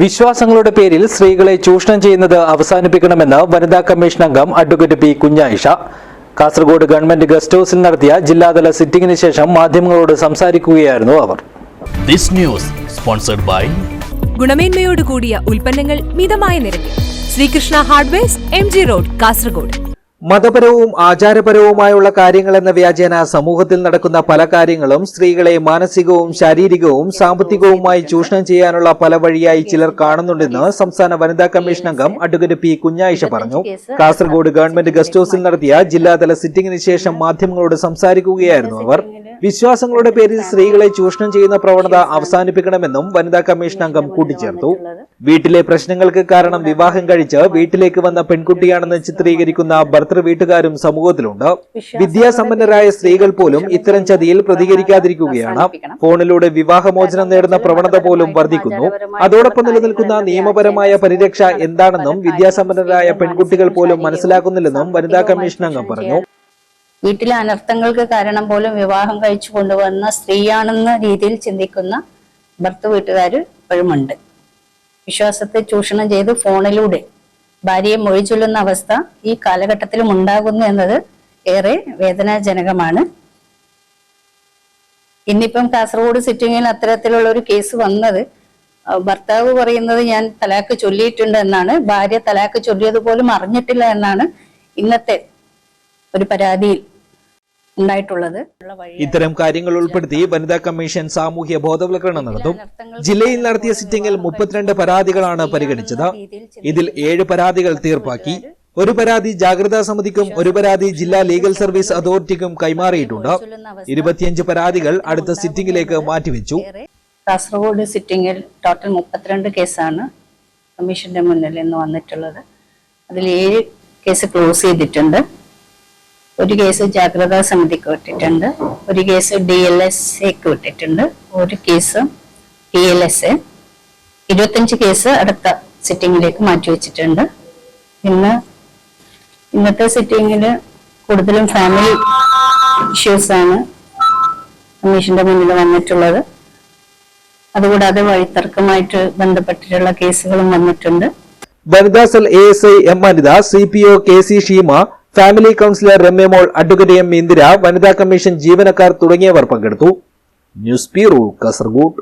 വിശ്വാസങ്ങളുടെ പേരിൽ സ്ത്രീകളെ ചൂഷണം ചെയ്യുന്നത് അവസാനിപ്പിക്കണമെന്ന് വനിതാ കമ്മീഷൻ അംഗം advocate P Kunhayisha. Kasaragod government guest ഹൌസിൽ നടത്തിയ ജില്ലാതല സിറ്റിംഗിന് ശേഷം മാധ്യമങ്ങളോട് സംസാരിക്കുകയായിരുന്നു അവർ. ദിസ് ന്യൂസ് സ്പോൺസർഡ് ബൈ ഗുണമേന്മയോട് കൂടിയ ഉൽപ്പന്നങ്ങൾ മിതമായ നിരക്കിൽ. Sreekrishna hardware M G road Kasaragod. മതപരവും ആചാരപരവുമായുള്ള കാര്യങ്ങൾ എന്ന വ്യാജേന സമൂഹത്തിൽ നടക്കുന്ന പല കാര്യങ്ങളും സ്ത്രീകളെ മാനസികവും ശാരീരികവും സാമ്പത്തികവുമായി ചൂഷണം ചെയ്യാനുള്ള പല വഴിയായി ചിലർ കാണുന്നുണ്ടെന്ന് സംസ്ഥാന വനിതാ കമ്മീഷൻ അംഗം അഡ്വക്കേറ്റ് പി കുഞ്ഞായിഷ പറഞ്ഞു. കാസർഗോഡ് ഗവൺമെന്റ് ഗസ്റ്റ് ഹൌസിൽ നടത്തിയ ജില്ലാതല സിറ്റിംഗിന് ശേഷം മാധ്യമങ്ങളോട് സംസാരിക്കുകയായിരുന്നു അവർ. വിശ്വാസങ്ങളുടെ പേരിൽ സ്ത്രീകളെ ചൂഷണം ചെയ്യുന്ന പ്രവണത അവസാനിപ്പിക്കണമെന്നും വനിതാ കമ്മീഷൻ അംഗം കൂട്ടിച്ചേർത്തു. വീട്ടിലെ പ്രശ്നങ്ങൾക്ക് കാരണം വിവാഹം കഴിച്ച് വീട്ടിലേക്ക് വന്ന പെൺകുട്ടിയാണെന്ന് ചിത്രീകരിക്കുന്ന ഭർത്തൃ വീട്ടുകാരും സമൂഹത്തിലുണ്ട്. വിദ്യാസമ്പന്നരായ സ്ത്രീകൾ പോലും ഇത്തരം ചതിയിൽ പ്രതികരിക്കാതിരിക്കുകയാണ്. ഫോണിലൂടെ വിവാഹമോചനം നേടുന്ന പ്രവണത പോലും വർദ്ധിക്കുന്നു. അതോടൊപ്പം നിലനിൽക്കുന്ന നിയമപരമായ പരിരക്ഷ എന്താണെന്നും വിദ്യാസമ്പന്നരായ പെൺകുട്ടികൾ പോലും മനസ്സിലാക്കുന്നില്ലെന്നും വനിതാ കമ്മീഷൻ അംഗം പറഞ്ഞു. വീട്ടിലെ അനർത്ഥങ്ങൾക്ക് കാരണം പോലും വിവാഹം കഴിച്ചു കൊണ്ടുവന്ന സ്ത്രീയാണെന്ന രീതിയിൽ ചിന്തിക്കുന്ന ഭർത്ത വീട്ടുകാർ ഇപ്പോഴുമുണ്ട്. വിശ്വാസത്തെ ചൂഷണം ചെയ്ത് ഫോണിലൂടെ ഭാര്യയെ മൊഴിച്ചൊല്ലുന്ന അവസ്ഥ ഈ കാലഘട്ടത്തിലും ഉണ്ടാകുന്നു എന്നത് ഏറെ വേദനാജനകമാണ്. ഇന്നിപ്പം കാസർഗോഡ് സിറ്റിങ്ങിൽ അത്തരത്തിലുള്ള ഒരു കേസ് വന്നത് ഭർത്താവ് പറയുന്നത് ഞാൻ തലാക്ക് ചൊല്ലിയിട്ടുണ്ട് എന്നാണ് ഭാര്യ തലാക്ക് ചൊല്ലിയത് പോലും അറിഞ്ഞിട്ടില്ല എന്നാണ് ഇന്നത്തെ ഒരു പരാതിയിൽ ഉണ്ടായിട്ടുള്ളത്. ഇത്തരം കാര്യങ്ങൾ ഉൾപ്പെടുത്തി വനിതാ കമ്മീഷൻ സാമൂഹ്യ ബോധവൽക്കരണം നടത്തും. ജില്ലയിൽ നടത്തിയ സിറ്റിംഗിൽ മുപ്പത്തിരണ്ട് പരാതികളാണ് പരിഗണിച്ചത്. ഇതിൽ ഏഴ് പരാതികൾ തീർപ്പാക്കി. ഒരു പരാതി ജാഗ്രതാ സമിതിക്കും ഒരു പരാതി ജില്ലാ ലീഗൽ സർവീസ് അതോറിറ്റിക്കും കൈമാറിയിട്ടുണ്ട്. ഇരുപത്തിയഞ്ച് പരാതികൾ അടുത്ത സിറ്റിംഗിലേക്ക് മാറ്റിവെച്ചു. കാസർഗോഡ് സിറ്റിംഗിൽ ടോട്ടൽ മുപ്പത്തിരണ്ട് കേസാണ് കമ്മീഷന്റെ മുന്നിൽ ഇന്ന് വന്നിട്ടുള്ളത്. അതിൽ ഏഴ് കേസ് ക്ലോസ് ചെയ്തിട്ടുണ്ട്. ഒരു കേസ് ജാഗ്രതാ സമിതിക്ക് വിട്ടിട്ടുണ്ട് ഒരു കേസ് ഡി എൽ എസ് എക്ക് വിട്ടിട്ടുണ്ട് ഒരു case D L S A ഇരുപത്തഞ്ച് കേസ് അടുത്ത സിറ്റിംഗിലേക്ക് മാറ്റിവെച്ചിട്ടുണ്ട് ഇന്ന് ഇന്നത്തെ സിറ്റിംഗിൽ കൂടുതലും ഫാമിലി ഇഷ്യൂസ് ആണ് കമ്മീഷന്റെ മുന്നിൽ വന്നിട്ടുള്ളത്. അതുകൂടാതെ വഴിത്തർക്കമായിട്ട് ബന്ധപ്പെട്ടിട്ടുള്ള കേസുകളും വന്നിട്ടുണ്ട്. വനിതാ cell A S I M Anitha C P O K C Sheema family counsellor Ramyamol advocate M Indira വനിതാ കമ്മീഷൻ ജീവനക്കാർ തുടങ്ങിയവർ പങ്കെടുത്തു. News bureau Kasaragod.